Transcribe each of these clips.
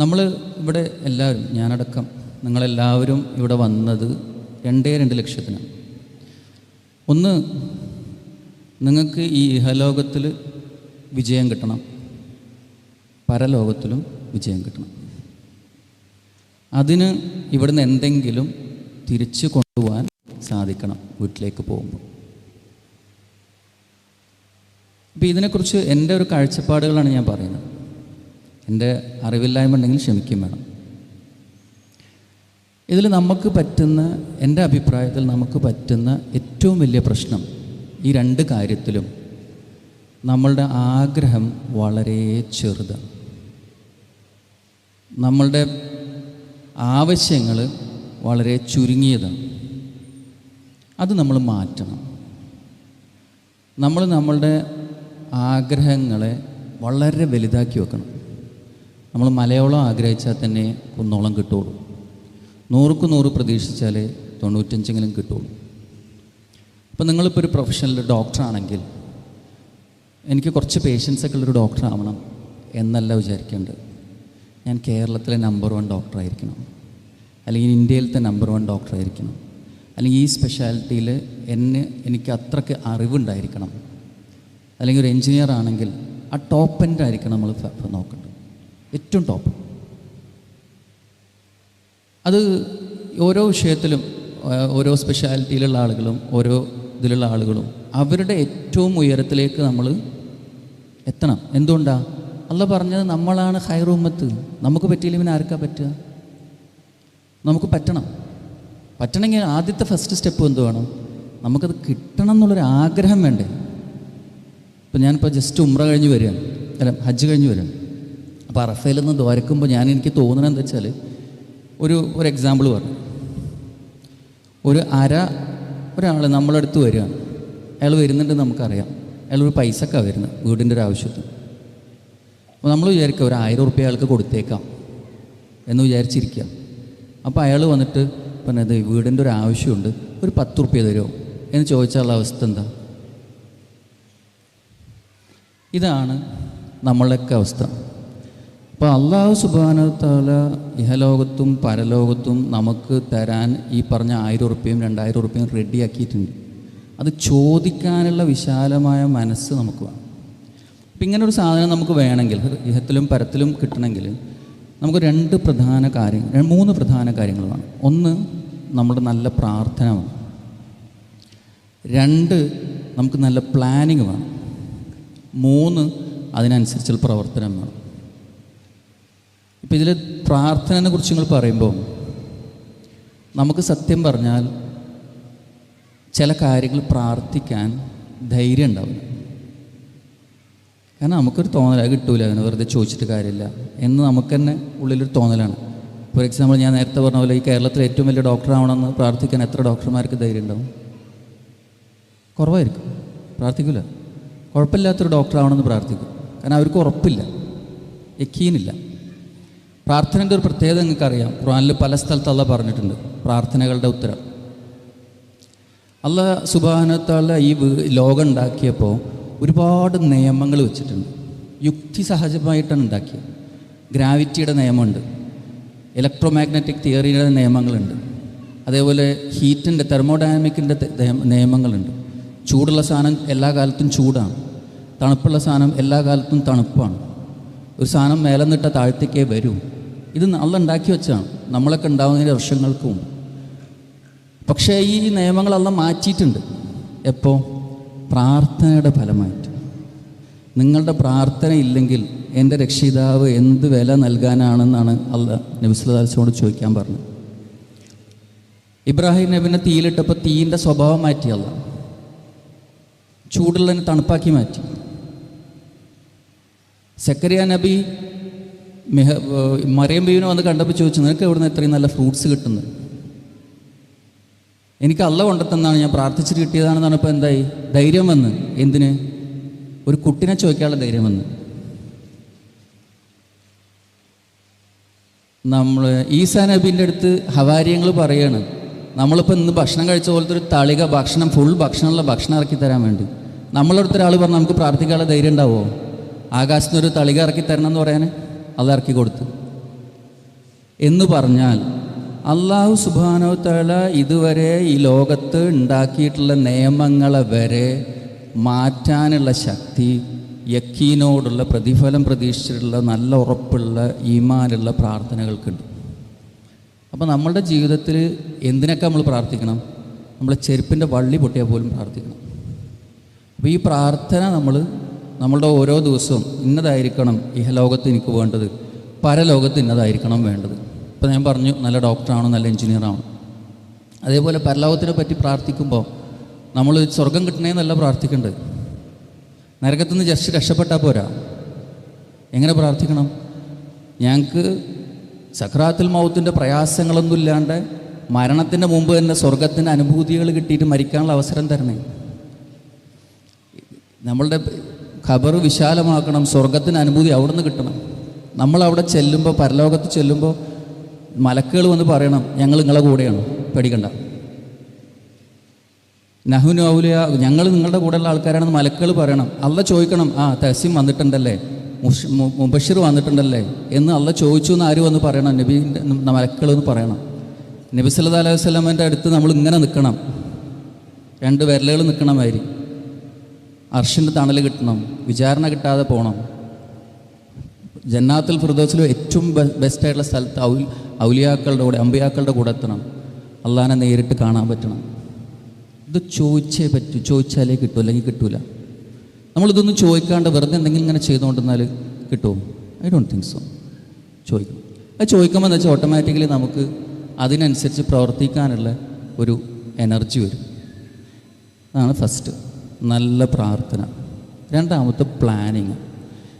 നമ്മൾ ഇവിടെ എല്ലാവരും ഞാനടക്കം നിങ്ങളെല്ലാവരും ഇവിടെ വന്നത് രണ്ടേ രണ്ട് ലക്ഷ്യത്തിനാണ് ഒന്ന് നിങ്ങൾക്ക് ഈ ഇഹലോകത്തിൽ വിജയം കിട്ടണം. പരലോകത്തിലും വിജയം കിട്ടണം. അതിന് ഇവിടുന്ന് എന്തെങ്കിലും തിരിച്ചു കൊണ്ടുപോകാൻ സാധിക്കണം വീട്ടിലേക്ക് പോകുമ്പോൾ. അപ്പോൾ ഇതിനെക്കുറിച്ച് എന്റെ ഒരു കാഴ്ചപ്പാടുകളാണ് ഞാൻ പറയുന്നത്. എന്റെ അറിവില്ലായ്മ ഉണ്ടെങ്കിൽ ക്ഷമിക്കും വേണം. ഇതിൽ നമുക്ക് പറ്റുന്ന എന്റെ അഭിപ്രായത്തിൽ നമുക്ക് പറ്റുന്ന ഏറ്റവും വലിയ പ്രശ്നം ഈ രണ്ട് കാര്യത്തിലും നമ്മളുടെ ആഗ്രഹം വളരെ ചെറുതാണ്. നമ്മളുടെ ആവശ്യങ്ങൾ വളരെ ചുരുങ്ങിയതാണ്. അത് നമ്മൾ മാറ്റണം. നമ്മൾ നമ്മളുടെ ആഗ്രഹങ്ങളെ വളരെ വലുതാക്കി വെക്കണം. നമ്മൾ മലയോളം ആഗ്രഹിച്ചാൽ തന്നെ കുന്നോളം കിട്ടുള്ളൂ. നൂറുക്ക് നൂറ് പ്രതീക്ഷിച്ചാലേ തൊണ്ണൂറ്റഞ്ചെങ്കിലും കിട്ടുള്ളൂ. അപ്പോൾ നിങ്ങളിപ്പോൾ ഒരു പ്രൊഫഷണൽ ഡോക്ടറാണെങ്കിൽ എനിക്ക് കുറച്ച് പേഷ്യൻസൊക്കെ ഉള്ളൊരു ഡോക്ടർ ആവണം എന്നല്ല വിചാരിക്കേണ്ടത്. ഞാൻ കേരളത്തിലെ നമ്പർ വൺ ഡോക്ടറായിരിക്കണം അല്ലെങ്കിൽ ഇന്ത്യയിലത്തെ നമ്പർ വൺ ഡോക്ടറായിരിക്കണം അല്ലെങ്കിൽ ഈ സ്പെഷ്യാലിറ്റിയിൽ എന്നെ എനിക്ക് അത്രയ്ക്ക് അറിവുണ്ടായിരിക്കണം. അല്ലെങ്കിൽ ഒരു എൻജിനീയർ ആണെങ്കിൽ ആ ടോപ്പ് എൻഡ് ആയിരിക്കണം നമ്മൾ നോക്കേണ്ടത്. ഏറ്റവും ടോപ്പ് അത് ഓരോ വിഷയത്തിലും ഓരോ സ്പെഷ്യാലിറ്റിയിലുള്ള ആളുകളും ഓരോ ഇതിലുള്ള ആളുകളും അവരുടെ ഏറ്റവും ഉയരത്തിലേക്ക് നമ്മൾ എത്തണം. എന്തുകൊണ്ടാ? അല്ല പറഞ്ഞത് നമ്മളാണ് ഹൈറൂമത്ത് നമുക്ക് പറ്റിയില്ല പിന്നെ ആർക്കാ പറ്റുക? നമുക്ക് പറ്റണം. പറ്റണമെങ്കിൽ ആദ്യത്തെ ഫസ്റ്റ് സ്റ്റെപ്പ് എന്ത് വേണം? നമുക്കത് കിട്ടണം എന്നുള്ളൊരു ആഗ്രഹം വേണ്ടേ? ഇപ്പം ഞാനിപ്പോൾ ജസ്റ്റ് ഉമ്ര കഴിഞ്ഞ് വരികയാണ്. അല്ല ഹജ്ജ് കഴിഞ്ഞ് വരികയാണ്. അപ്പോൾ അറഫയിൽ നിന്ന് ദ്വാരക്കുമ്പോൾ ഞാൻ എനിക്ക് തോന്നുന്നത് എന്താ വെച്ചാൽ ഒരു ഒരു എക്സാമ്പിൾ പറഞ്ഞു. ഒരു അര ഒരാൾ നമ്മളടുത്ത് വരികയാണ് അയാൾ വരുന്നുണ്ട് നമുക്കറിയാം. അയാൾ ഒരു പൈസക്കാണ് വരുന്നത് വീടിന്റെ ഒരു ആവശ്യത്തിന്. അപ്പോൾ നമ്മൾ വിചാരിക്കുക ഒരു ആയിരം ഉറുപ്പ്യ അയാൾക്ക് കൊടുത്തേക്കാം എന്ന് വിചാരിച്ചിരിക്കുക. അപ്പോൾ അയാൾ വന്നിട്ട് പറഞ്ഞത് വീടിന്റെ ഒരു ആവശ്യമുണ്ട് ഒരു പത്ത് ഉറുപ്പ്യ തരുമോ? എന്ന് ചോദിച്ചാലുള്ള അവസ്ഥ എന്താ? ഇതാണ് നമ്മളുടെയൊക്കെ അവസ്ഥ. അപ്പോൾ അള്ളാഹു സുബാനത്താല ഇഹലോകത്തും പരലോകത്തും നമുക്ക് തരാൻ ഈ പറഞ്ഞ ആയിരം ഉറുപ്പ്യയും രണ്ടായിരം ഉറുപ്പ്യയും റെഡിയാക്കിയിട്ടുണ്ട് അത് ചോദിക്കാനുള്ള വിശാലമായ മനസ്സ് നമുക്ക് വേണം. അപ്പം ഇങ്ങനെ ഒരു സാധനം നമുക്ക് വേണമെങ്കിൽ ഇഹത്തിലും പരത്തിലും കിട്ടണമെങ്കിൽ നമുക്ക് രണ്ട് പ്രധാന കാര്യങ്ങൾ മൂന്ന് പ്രധാന കാര്യങ്ങൾ വേണം. ഒന്ന് നമ്മുടെ നല്ല പ്രാർത്ഥന വേണം. രണ്ട് നമുക്ക് നല്ല പ്ലാനിങ് വേണം. മൂന്ന് അതിനനുസരിച്ചുള്ള പ്രവർത്തനം വേണം. ഇപ്പം ഇതിൽ പ്രാർത്ഥനയെ കുറിച്ച് നിങ്ങൾ പറയുമ്പോൾ നമുക്ക് സത്യം പറഞ്ഞാൽ ചില കാര്യങ്ങൾ പ്രാർത്ഥിക്കാൻ ധൈര്യം ഉണ്ടാവില്ല. കാരണം നമുക്കൊരു തോന്നല കിട്ടൂല അങ്ങനെ വെറുതെ ചോദിച്ചിട്ട് കാര്യമില്ല. എന്ന് നമുക്ക് തന്നെ ഉള്ളിലൊരു തോന്നലാണ്. ഫോർ എക്സാമ്പിൾ ഞാൻ നേരത്തെ പറഞ്ഞ പോലെ ഈ കേരളത്തിൽ ഏറ്റവും വലിയ ഡോക്ടർ ആവണമെന്ന് പ്രാർത്ഥിക്കാൻ എത്ര ഡോക്ടർമാർക്ക് ധൈര്യം ഉണ്ടാവും? കുറവായിരിക്കും. പ്രാർത്ഥിക്കില്ല കുഴപ്പമില്ലാത്തൊരു ഡോക്ടർ ആവണമെന്ന് പ്രാർത്ഥിക്കും. കാരണം അവർക്ക് ഉറപ്പില്ല. യക്കീനില്ല. പ്രാർത്ഥനയുടെ ഒരു പ്രത്യേകത നിങ്ങൾക്കറിയാം. ഖുറാനിൽ പല സ്ഥലത്ത് അല്ല പറഞ്ഞിട്ടുണ്ട്. പ്രാർത്ഥനകളുടെ ഉത്തരം. അല്ല സുബാനത്താല ഈ ലോകം ഉണ്ടാക്കിയപ്പോൾ ഒരുപാട് നിയമങ്ങൾ വെച്ചിട്ടുണ്ട്. യുക്തി സഹജമായിട്ടാണ് ഉണ്ടാക്കിയത്. ഗ്രാവിറ്റിയുടെ നിയമമുണ്ട്. ഇലക്ട്രോ മാഗ്നറ്റിക് തിയറിയുടെ നിയമങ്ങളുണ്ട്. അതേപോലെ ഹീറ്റിന്റെ തെർമോഡൈനാമിക്കിന്റെ നിയമങ്ങളുണ്ട്. ചൂടുള്ള സാധനം എല്ലാ കാലത്തും ചൂടാണ്. തണുപ്പുള്ള സാധനം എല്ലാ കാലത്തും തണുപ്പാണ്. ഒരു സാധനം മേലെ താഴത്തേക്കേ വരൂ. ഇത് നല്ല ഉണ്ടാക്കി വെച്ചാണ്. നമ്മളൊക്കെ ഉണ്ടാവുന്നതിന്റെ വർഷങ്ങൾക്കും പക്ഷേ ഈ നിയമങ്ങൾ അള്ള മാറ്റിയിട്ടുണ്ട്. എപ്പോൾ പ്രാർത്ഥനയുടെ ഫലമായിട്ട്. നിങ്ങളുടെ പ്രാർത്ഥന ഇല്ലെങ്കിൽ എന്റെ രക്ഷിതാവ് എന്ത് വില നൽകാനാണെന്നാണ് അല്ല നബിസ്ലാസോട് ചോദിക്കാൻ പറഞ്ഞത്. ഇബ്രാഹിം നബിനെ തീയിലിട്ടപ്പോൾ തീയിന്റെ സ്വഭാവം മാറ്റിയല്ല. ചൂടുള്ളതിനെ തണുപ്പാക്കി മാറ്റി. സക്കരിയ നബി മെഹ മറിയം ബീവിനെ വന്ന് കണ്ടപ്പോൾ ചോദിച്ചു നിനക്ക് എവിടുന്ന് ഇത്രയും നല്ല ഫ്രൂട്ട്സ് കിട്ടുന്നത് എനിക്ക് അല്ല കൊണ്ടെത്തന്നാണ് ഞാൻ പ്രാർത്ഥിച്ചിട്ട് കിട്ടിയതാണെന്നാണ് പറഞ്ഞപ്പോൾ എന്തായി? ധൈര്യം വന്ന്. എന്തിന്? ഒരു കുട്ടിനെ ചോദിക്കാനുള്ള ധൈര്യം വന്ന്. നമ്മൾ ഈസാ നബീന്റെ അടുത്ത് ഹവാര്യങ്ങൾ പറയാണ് നമ്മളിപ്പോൾ ഇന്ന് ഭക്ഷണം കഴിച്ച പോലത്തെ ഒരു തളിക ഭക്ഷണം ഫുൾ ഭക്ഷണമുള്ള ഭക്ഷണം ഇറക്കി തരാൻ വേണ്ടി. നമ്മളടുത്തൊരാൾ പറഞ്ഞാൽ പറഞ്ഞു നമുക്ക് പ്രാർത്ഥിക്കാനുള്ള ധൈര്യം ഉണ്ടാവുമോ ആകാശത്തിന് ഒരു തളിക ഇറക്കി തരണം എന്ന് പറയാൻ അത് ഇറക്കി കൊടുത്തു. എന്ന് പറഞ്ഞാൽ അള്ളാഹു സുബാനോ തല ഇതുവരെ ഈ ലോകത്ത് ഉണ്ടാക്കിയിട്ടുള്ള നിയമങ്ങളെ വരെ മാറ്റാനുള്ള ശക്തി യക്കീനോടുള്ള പ്രതിഫലം പ്രതീക്ഷിച്ചിട്ടുള്ള നല്ല ഉറപ്പുള്ള ഈമാനുള്ള പ്രാർത്ഥനകൾക്കുണ്ട്. അപ്പോൾ നമ്മളുടെ ജീവിതത്തിൽ എന്തിനൊക്കെ നമ്മൾ പ്രാർത്ഥിക്കണം? നമ്മളെ ചെരുപ്പിന്റെ വള്ളി പൊട്ടിയാൽ പോലും പ്രാർത്ഥിക്കണം. അപ്പോൾ ഈ പ്രാർത്ഥന നമ്മൾ നമ്മളുടെ ഓരോ ദിവസവും ഇന്നതായിരിക്കണം ഇഹലോകത്ത് എനിക്ക് വേണ്ടത്. പരലോകത്ത് ഇന്നതായിരിക്കണം വേണ്ടത്. ഇപ്പം ഞാൻ പറഞ്ഞു നല്ല ഡോക്ടറാണോ നല്ല എഞ്ചിനീയറാണ് അതേപോലെ പരലോകത്തിനെ പറ്റി പ്രാർത്ഥിക്കുമ്പോൾ നമ്മൾ സ്വർഗം കിട്ടണേന്നല്ല പ്രാർത്ഥിക്കേണ്ടത്. നരകത്തുനിന്ന് ജസ്റ്റ് രക്ഷപ്പെട്ടാൽ പോരാ. എങ്ങനെ പ്രാർത്ഥിക്കണം? ഞങ്ങൾക്ക് സക്രാത്തിൽ മൗത്തിന്റെ പ്രയാസങ്ങളൊന്നും ഇല്ലാണ്ട് മരണത്തിന്റെ മുമ്പ് തന്നെ സ്വർഗത്തിന്റെ അനുഭൂതികൾ കിട്ടിയിട്ട് മരിക്കാനുള്ള അവസരം തരണേ. നമ്മളുടെ ഖബർ വിശാലമാക്കണം സ്വർഗത്തിന് അനുഭൂതി അവിടുന്ന് കിട്ടണം. നമ്മളവിടെ ചെല്ലുമ്പോൾ പരലോകത്ത് ചെല്ലുമ്പോൾ മലക്കുകൾ വന്ന് പറയണം ഞങ്ങൾ നിങ്ങളെ കൂടെയാണ് പേടിക്കണ്ട. നഹുനു ഔലിയ ഞങ്ങൾ നിങ്ങളുടെ കൂടെയുള്ള ആൾക്കാരാണെന്ന് മലക്കുകൾ പറയണം. അല്ല ചോദിക്കണം ആ തഹസീം വന്നിട്ടുണ്ടല്ലേ? മുബഷിർ വന്നിട്ടുണ്ടല്ലേ? എന്ന് അല്ല ചോദിച്ചു എന്ന് ആര് വന്ന് പറയണം? നബീന്റെ മലക്കുകൾ എന്ന് പറയണം. നബി സല്ലാ അലൈഹി വസല്ലമന്റെ അടുത്ത് നമ്മൾ ഇങ്ങനെ നിൽക്കണം. രണ്ട് വിരലുകൾ നിൽക്കണമാതിരി അർഷിന്റെ തണൽ കിട്ടണം വിചാരണ കിട്ടാതെ പോകണം ജന്നാത്തിൽ ഫിർദോസിൽ ഏറ്റവും ബെസ്റ്റായിട്ടുള്ള സ്ഥലത്ത് ഔ ഔലിയാക്കളുടെ കൂടെ അമ്പിയാക്കളുടെ കൂടെ എത്തണം. അള്ളാഹാനെ നേരിട്ട് കാണാൻ പറ്റണം. ഇത് ചോദിച്ചേ പറ്റൂ ചോദിച്ചാലേ കിട്ടൂ അല്ലെങ്കിൽ കിട്ടൂല. നമ്മളിതൊന്നും ചോദിക്കാണ്ട് വെറുതെ എന്തെങ്കിലും ഇങ്ങനെ ചെയ്തുകൊണ്ടിരുന്നാൽ കിട്ടുമോ? ഐ ഡോണ്ട് തിങ്ക് സോ ചോദിക്കും. അത് ചോദിക്കുമ്പോൾ എന്ന് വെച്ചാൽ ഓട്ടോമാറ്റിക്കലി നമുക്ക് അതിനനുസരിച്ച് പ്രവർത്തിക്കാനുള്ള ഒരു എനർജി വരും. അതാണ് ഫസ്റ്റ് നല്ല പ്രാർത്ഥന. രണ്ടാമത്തെ പ്ലാനിങ്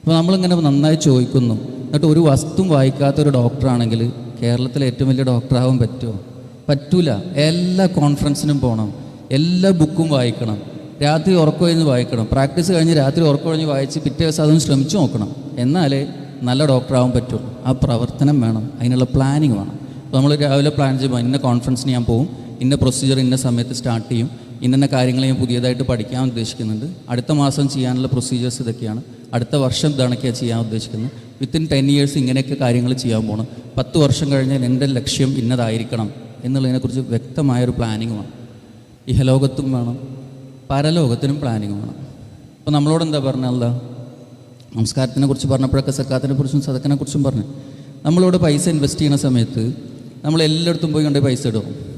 അപ്പോൾ നമ്മളിങ്ങനെ നന്നായി ചോദിക്കുന്നു. എന്നിട്ട് ഒരു വസ്തുവും വായിക്കാത്ത ഒരു ഡോക്ടറാണെങ്കിൽ കേരളത്തിലെ ഏറ്റവും വലിയ ഡോക്ടറാവാൻ പറ്റുമോ? പറ്റൂല. എല്ലാ കോൺഫറൻസിനും പോകണം എല്ലാ ബുക്കും വായിക്കണം. രാത്രി ഉറക്കം കഴിഞ്ഞ് വായിക്കണം. പ്രാക്ടീസ് കഴിഞ്ഞ് രാത്രി ഉറക്കം കഴിഞ്ഞ് വായിച്ച് പിറ്റേ ദിവസം അതൊന്ന് ശ്രമിച്ചു നോക്കണം. എന്നാലേ നല്ല ഡോക്ടറാവാൻ പറ്റുള്ളൂ ആ പ്രവർത്തനം വേണം. അതിനുള്ള പ്ലാനിങ് വേണം. അപ്പോൾ നമ്മൾ രാവിലെ പ്ലാൻ ചെയ്യുമ്പോൾ ഇന്ന കോൺഫറൻസിന് ഞാൻ പോകും ഇന്ന പ്രൊസീജിയർ ഇന്ന സമയത്ത് സ്റ്റാർട്ട് ചെയ്യും. ഇന്ന കാര്യങ്ങൾ ഞാൻ പുതിയതായിട്ട് പഠിക്കാൻ ഉദ്ദേശിക്കുന്നുണ്ട്. അടുത്ത മാസം ചെയ്യാനുള്ള പ്രൊസീജിയേഴ്സ് ഇതൊക്കെയാണ്. അടുത്ത വർഷം ഇതാണൊക്കെയാണ് ചെയ്യാൻ ഉദ്ദേശിക്കുന്നത്. വിത്തിൻ ടെൻ ഇയേഴ്സ് ഇങ്ങനെയൊക്കെ കാര്യങ്ങൾ ചെയ്യാൻ പോകണം പത്ത് വർഷം കഴിഞ്ഞാൽ എന്റെ ലക്ഷ്യം ഇന്നതായിരിക്കണം എന്നുള്ളതിനെക്കുറിച്ച് വ്യക്തമായൊരു പ്ലാനിങ് വേണം. ഇഹലോകത്തും വേണം. പരലോകത്തിനും പ്ലാനിങ് വേണം. അപ്പോൾ നമ്മളോട് എന്താ പറഞ്ഞല്ല നമസ്കാരത്തിനെ കുറിച്ച് പറഞ്ഞപ്പോഴൊക്കെ സക്കാത്തിനെ കുറിച്ചും സതക്കിനെ കുറിച്ചും പറഞ്ഞു. നമ്മളോട് പൈസ ഇൻവെസ്റ്റ് ചെയ്യുന്ന സമയത്ത് നമ്മൾ എല്ലായിടത്തും പോയി കൊണ്ടേ പൈസ ഇടും.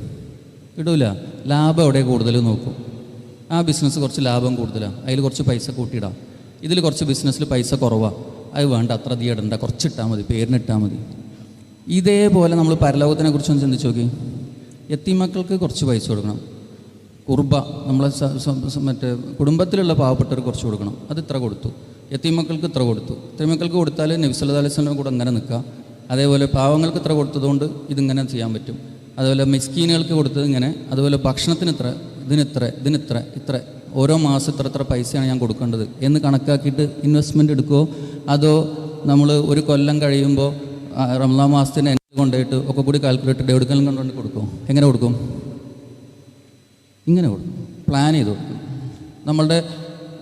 ഇടൂല. ലാഭം എവിടെ കൂടുതൽ നോക്കും. ആ ബിസിനസ് കുറച്ച് ലാഭം കൂടുതലാണ് അതിൽ കുറച്ച് പൈസ കൂട്ടിയിടാം. ഇതിൽ കുറച്ച് ബിസിനസ്സിൽ പൈസ കുറവാണ് അത് വേണ്ട അത്ര അധികം ഇടണ്ട. കുറച്ച് ഇട്ടാൽ മതി പേരിനിട്ടാൽ മതി. ഇതേപോലെ നമ്മൾ പരലോകത്തിനെ കുറിച്ചൊന്ന് ചിന്തിച്ച് നോക്കി. എത്തിമക്കൾക്ക് കുറച്ച് പൈസ കൊടുക്കണം. കുർബ നമ്മളെ മറ്റേ കുടുംബത്തിലുള്ള പാവപ്പെട്ടവർ കുറച്ച് കൊടുക്കണം. അത് ഇത്ര കൊടുത്തു. എത്തിമക്കൾക്ക് ഇത്ര കൊടുത്തു. എത്തിമക്കൾക്ക് കൊടുത്താൽ നബിസല്ലാ അലൈഹി സ്വലം കൂടെ അങ്ങനെ നിൽക്കാം അതേപോലെ പാവങ്ങൾക്ക് ഇത്ര കൊടുത്തതുകൊണ്ട് ഇതിങ്ങനെ ചെയ്യാൻ പറ്റും. അതുപോലെ മിസ്കീനുകൾക്ക് കൊടുത്തത് ഇങ്ങനെ. അതുപോലെ ഭക്ഷണത്തിന് ഇത്ര ഇതിനിത്ര ഇതിനിത്ര ഇത്ര ഓരോ മാസം ഇത്ര ഇത്ര പൈസയാണ് ഞാൻ കൊടുക്കേണ്ടത് എന്ന് കണക്കാക്കിയിട്ട് ഇൻവെസ്റ്റ്മെന്റ് എടുക്കുമോ അതോ നമ്മൾ ഒരു കൊല്ലം കഴിയുമ്പോൾ റംലാ മാസത്തിന് എന്റെ കൊണ്ടുപോയിട്ട് ഒക്കെ കൂടി കാൽക്കുലേറ്റ് എവിടെക്കെല്ലാം കൊണ്ടുകൊണ്ട് കൊടുക്കും എങ്ങനെ കൊടുക്കും? ഇങ്ങനെ കൊടുക്കും. പ്ലാൻ ചെയ്ത് കൊടുക്കും. നമ്മളുടെ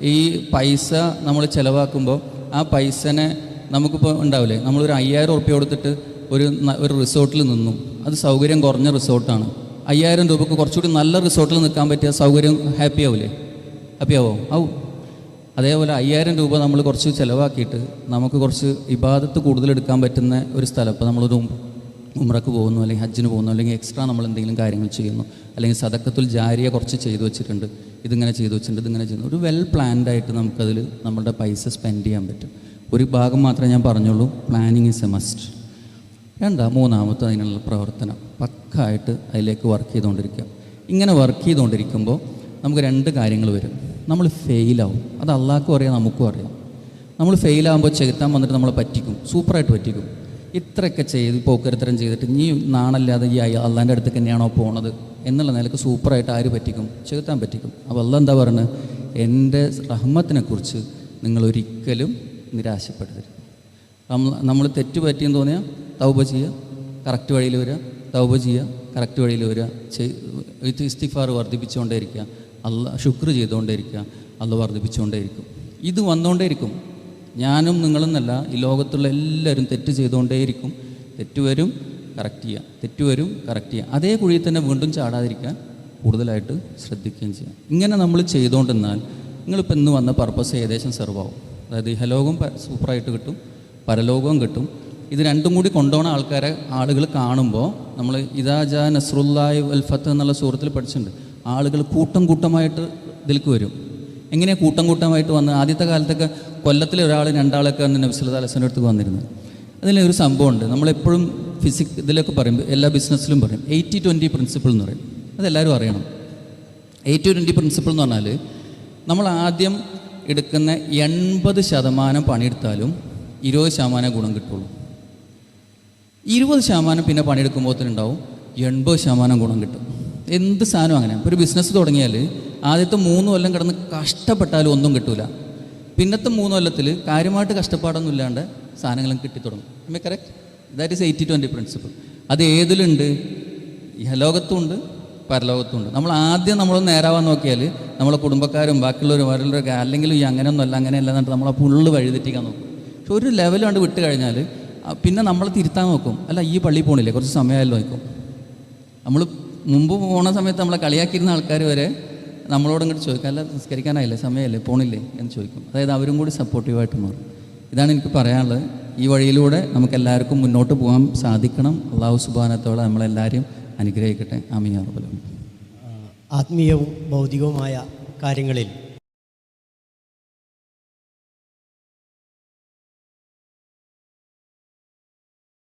ഈ പൈസ നമ്മൾ ചിലവാക്കുമ്പോൾ ആ പൈസനെ നമുക്കിപ്പോൾ ഉണ്ടാവില്ലേ? നമ്മളൊരു അയ്യായിരം ഉറുപ്പ്യ കൊടുത്തിട്ട് ഒരു ഒരു റിസോർട്ടിൽ നിന്നു. അത് സൗകര്യം കുറഞ്ഞ റിസോർട്ടാണ്. അയ്യായിരം രൂപക്ക് കുറച്ചുകൂടി നല്ല റിസോർട്ടിൽ നിൽക്കാൻ പറ്റിയ സൗകര്യം ഹാപ്പി ആവില്ലേ ഹാപ്പി ആവോ? ആവും അതേപോലെ അയ്യായിരം രൂപ നമ്മൾ കുറച്ച് ചിലവാക്കിയിട്ട് നമുക്ക് കുറച്ച് ഇബാദത്ത് കൂടുതൽ എടുക്കാൻ പറ്റുന്ന ഒരു സ്ഥലം. ഇപ്പോൾ നമ്മളൊരു ഉമ്രക്ക് പോകുന്നു അല്ലെങ്കിൽ ഹജ്ജിന് പോകുന്നു അല്ലെങ്കിൽ എക്സ്ട്രാ നമ്മൾ എന്തെങ്കിലും കാര്യങ്ങൾ ചെയ്യുന്നു. അല്ലെങ്കിൽ സദക്കത്തുൽ ജാരിയ കുറച്ച് ചെയ്തു വെച്ചിട്ടുണ്ട്. ഇതിങ്ങനെ ചെയ്തു വെച്ചിട്ടുണ്ട് ഇതിങ്ങനെ ചെയ്യുന്നു. ഒരു വെൽ പ്ലാൻഡ് ആയിട്ട് നമുക്കതിൽ നമ്മുടെ പൈസ സ്പെൻഡ് ചെയ്യാൻ പറ്റും. ഒരു ഭാഗം മാത്രമേ ഞാൻ പറഞ്ഞുള്ളൂ. പ്ലാനിങ് ഈസ് എ മസ്റ്റ് രണ്ടാ മൂന്നാമത്തെ അതിനുള്ള പ്രവർത്തനം? പക്കായിട്ട് അതിലേക്ക് വർക്ക് ചെയ്തുകൊണ്ടിരിക്കുക. ഇങ്ങനെ വർക്ക് ചെയ്തുകൊണ്ടിരിക്കുമ്പോൾ നമുക്ക് രണ്ട് കാര്യങ്ങൾ വരും. നമ്മൾ ഫെയിലാവും അത് അള്ളാഹ്ക്കും അറിയാം നമുക്കും അറിയാം. നമ്മൾ ഫെയിലാകുമ്പോൾ ചെകുത്താൻ വന്നിട്ട് നമ്മളെ പറ്റിക്കും. സൂപ്പറായിട്ട് പറ്റിക്കും. ഇത്രയൊക്കെ ചെയ്ത് പോക്കരുത്തരം ചെയ്തിട്ട് നീ നാണല്ലാതെ ഈ അള്ളാന്റെ അടുത്ത് തന്നെയാണോ പോണത് എന്നുള്ള നിലയ്ക്ക് സൂപ്പറായിട്ട് ആര് പറ്റിക്കും? ചെകുത്താൻ പറ്റിക്കും. അപ്പോൾ അല്ല എന്താ പറയുന്നത്? എന്റെ റഹ്മത്തിനെക്കുറിച്ച് നിങ്ങളൊരിക്കലും നിരാശപ്പെടരുത്. നമ്മൾ തെറ്റ് പറ്റിയെന്ന് തോന്നിയാൽ തൗബ ചെയ്യുക കറക്റ്റ് വഴിയിൽ വരിക തൗബ ചെയ്യുക കറക്റ്റ് വഴിയിൽ വരിക ചെയ് ഇസ്തിഫാർ വർദ്ധിപ്പിച്ചുകൊണ്ടേയിരിക്കുക അല്ല ശുക്ർ ചെയ്തുകൊണ്ടേയിരിക്കുക അല്ല വർദ്ധിപ്പിച്ചുകൊണ്ടേയിരിക്കും. ഇത് വന്നുകൊണ്ടേയിരിക്കും. ഞാനും നിങ്ങളും നിങ്ങളെന്നല്ല ഈ ലോകത്തുള്ള എല്ലാവരും തെറ്റ് ചെയ്തുകൊണ്ടേയിരിക്കും. തെറ്റ് വരും കറക്റ്റ് ചെയ്യുക. തെറ്റ് വരും കറക്റ്റ് ചെയ്യുക. അതേ കുഴിയിൽ തന്നെ വീണ്ടും ചാടാതിരിക്കാൻ കൂടുതലായിട്ട് ശ്രദ്ധിക്കുകയും ചെയ്യുക. ഇങ്ങനെ നമ്മൾ ചെയ്തുകൊണ്ടിരുന്നാൽ നിങ്ങളിപ്പോൾ ഇന്ന് വന്ന പർപ്പസ് ഏകദേശം സെർവ് ആവും. അതായത് ഇഹലോകം സൂപ്പറായിട്ട് കിട്ടും. പരലോകവും കിട്ടും. ഇത് രണ്ടും കൂടി കൊണ്ടുപോകുന്ന ആൾക്കാരെ ആളുകൾ കാണുമ്പോൾ നമ്മൾ ഇതാജ നസ്രുല്ലായ് വൽഫത്ത് എന്നുള്ള സൂറത്തിൽ പഠിച്ചിട്ടുണ്ട്. ആളുകൾ കൂട്ടം കൂട്ടമായിട്ട് ഇതിലേക്ക് വരും. എങ്ങനെയാണ് കൂട്ടം കൂട്ടമായിട്ട് വന്ന് ആദ്യത്തെ കാലത്തൊക്കെ കൊല്ലത്തിൽ ഒരാൾ രണ്ടാളൊക്കെ വന്ന് നബ്സുല്ലാ അലസിന്റെ അടുത്ത് വന്നിരുന്നത് അതിലൊരു സംഭവമുണ്ട്. നമ്മളെപ്പോഴും ഫിസിക് ഇതിലൊക്കെ പറയുമ്പോൾ എല്ലാ ബിസിനസ്സിലും പറയും എയ്റ്റി ട്വന്റി പ്രിൻസിപ്പിൾ എന്ന് പറയും. അതെല്ലാവരും അറിയണം. എയ്റ്റി ട്വന്റി പ്രിൻസിപ്പിൾ എന്ന് പറഞ്ഞാൽ നമ്മൾ ആദ്യം എടുക്കുന്ന എൺപത് ശതമാനം പണിയെടുത്താലും ഇരുപത് ശതമാനം ഗുണം കിട്ടുള്ളൂ. ഇരുപത് ശതമാനം പിന്നെ പണിയെടുക്കുമ്പോഴത്തേനുണ്ടാവും എൺപത് ശതമാനം ഗുണം കിട്ടും. എന്ത് സാധനം അങ്ങനെ. ഒരു ബിസിനസ് തുടങ്ങിയാൽ ആദ്യത്തെ മൂന്ന് കൊല്ലം കിടന്ന് കഷ്ടപ്പെട്ടാലും ഒന്നും കിട്ടൂല. പിന്നത്തെ മൂന്ന് കൊല്ലത്തിൽ കാര്യമായിട്ട് കഷ്ടപ്പാടൊന്നും ഇല്ലാണ്ട് സാധനങ്ങളും കിട്ടിത്തുടങ്ങും. അമ്മ correct that is eighty twenty principle അത് ഏതിലുണ്ട്? ലോകത്തുമുണ്ട് പരലോകത്തുണ്ട്. നമ്മൾ ആദ്യം നമ്മൾ നേരാവാൻ നോക്കിയാൽ നമ്മളെ കുടുംബക്കാരും ബാക്കിയുള്ളവരും അവരുടെ അല്ലെങ്കിൽ ഈ അങ്ങനെയൊന്നും അല്ല അങ്ങനെയല്ല എന്നിട്ട് നമ്മളെ പുള്ള് വഴിതെറ്റിക്കാൻ നോക്കും. പക്ഷെ ഒരു ലെവൽ കണ്ട് വിട്ട് കഴിഞ്ഞാൽ പിന്നെ നമ്മൾ തിരുത്താൻ നോക്കും. അല്ല ഈ പള്ളിയിൽ പോകണില്ലേ കുറച്ച് സമയമായാലും നോക്കും നമ്മൾ മുമ്പ് പോണ സമയത്ത് നമ്മളെ കളിയാക്കിയിരുന്ന ആൾക്കാർ വരെ നമ്മളോട് ഇങ്ങോട്ട് ചോദിക്കും അല്ല സംസ്കരിക്കാനായില്ലേ സമയമല്ലേ? പോണില്ലേ? എന്ന് ചോദിക്കും. അതായത് അവരും കൂടി സപ്പോർട്ടീവായിട്ട് മാറും. ഇതാണ് എനിക്ക് പറയാനുള്ളത്. ഈ വഴിയിലൂടെ നമുക്ക് എല്ലാവർക്കും മുന്നോട്ട് പോകാൻ സാധിക്കണം. അള്ളാഹു സുബാനത്തോടെ നമ്മളെല്ലാവരും അനുഗ്രഹിക്കട്ടെ. അറബലും ആത്മീയവും ഭൗതികവുമായ കാര്യങ്ങളിൽ